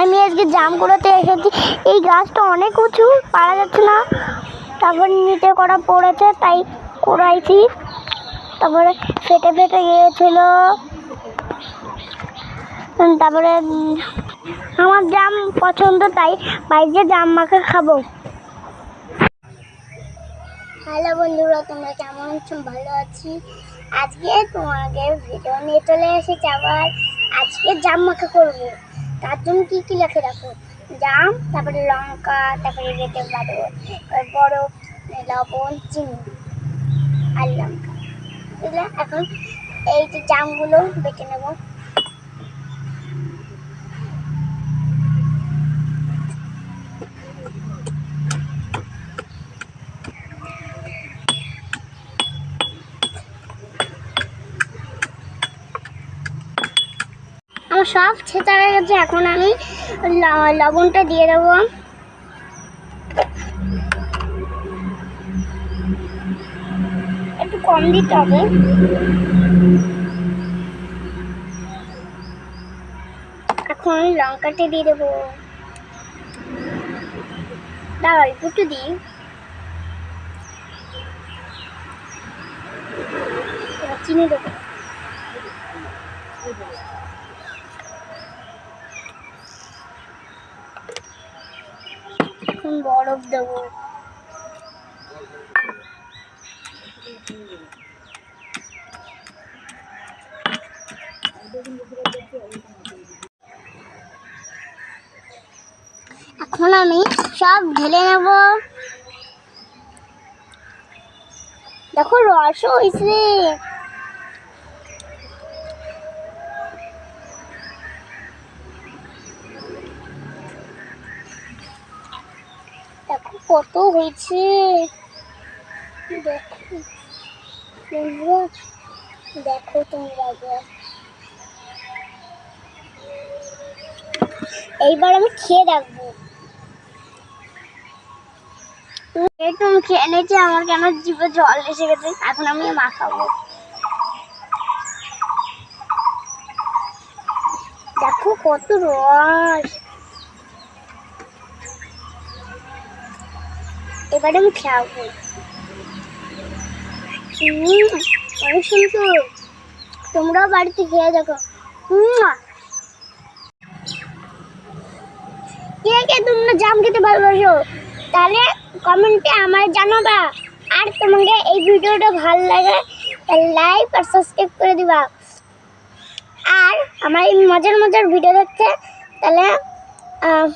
আমি আজকে জামগুলোতে এসেছি। এই গাছটা অনেক উঁচু, পারা যাচ্ছে না। তারপর নিচে করা পড়েছে, তাই করাইছি। তারপরে ফেটে ফেটে গিয়েছিল। তারপরে আমার জাম পছন্দ, তাই বাইরে জাম মাখা খাব। হ্যালো বন্ধুরা, তোমরা কেমন আছো? ভালো আছি। আজকে তোমাকে ভিডিও নিয়ে চলে এসেছি আবার। আজকে জাম মাখা করব। তার জন্য কী কী লেখে রাখো? জাম, তারপরে লঙ্কা, তারপরে রেটে বাড়ো বরফ লবণ, চিনি আর লঙ্কা। এখন এই যে জামগুলো বেটে নেব। আমার সব ছেঁচা হয়ে গেছে, এখন আমি লবণটা দিয়ে দেবো। একটু কম দিতে হবে। এখন লঙ্কাটা দিয়ে দেবো। দাঁড়া একটু দিই। চিনি দেবো। এখন বরফ দেবো। এখন আমি সব ঢেলে নেব। দেখো রস হয়েছে কত হয়েছে? দেখো বন্ধুরা, দেখো তোমরা। এইবার আমি খেয়ে দেখব। এই তো আমি খেয়ে নিয়েছি আমার কেন জিভে জল এসে গেছে এখন আমি মাখাবো। দেখো কত রস। এবারে আমি খাব অনেক সুন্দর তোমরাও বাড়িতে খেয়ে দেখো। কে কে তোমরা জাম খেতে ভালোবাসো তাহলে কমেন্টে আমার জানাবা। আর তোমাকে এই ভিডিওটা ভালো লাগে লাইক আর সাবস্ক্রাইব করে দিবা। আর আমার এই মজার মজার ভিডিও দেখতে তাহলে আহ,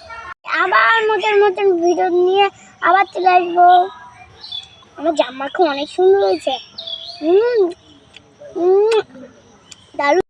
আবার মজার মতন ভিডিও নিয়ে আবার চলে আসব। আমার জামা খুব অনেক সুন্দর হয়েছে। হুম হুম দারুণ।